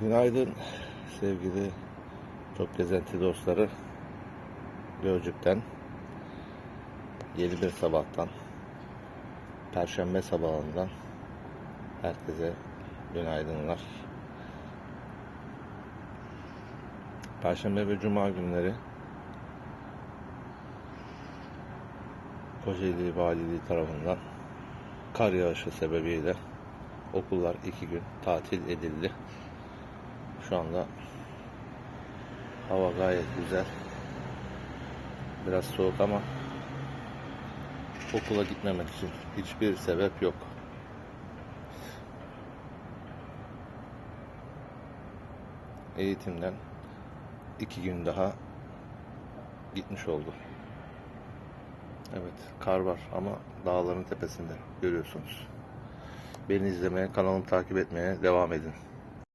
Günaydın sevgili çok gezenti dostları. Gölcük'ten yeni bir sabahtan Perşembe sabahından herkese günaydınlar. Perşembe ve Cuma günleri Kocaeli Valiliği tarafından kar yağışı sebebiyle okullar iki gün tatil edildi. Şu anda hava gayet güzel. Biraz soğuk ama okula gitmemek için hiçbir sebep yok. Eğitimden iki gün daha gitmiş oldu. Evet, kar var ama dağların tepesinde görüyorsunuz. Beni izlemeye, kanalımı takip etmeye devam edin.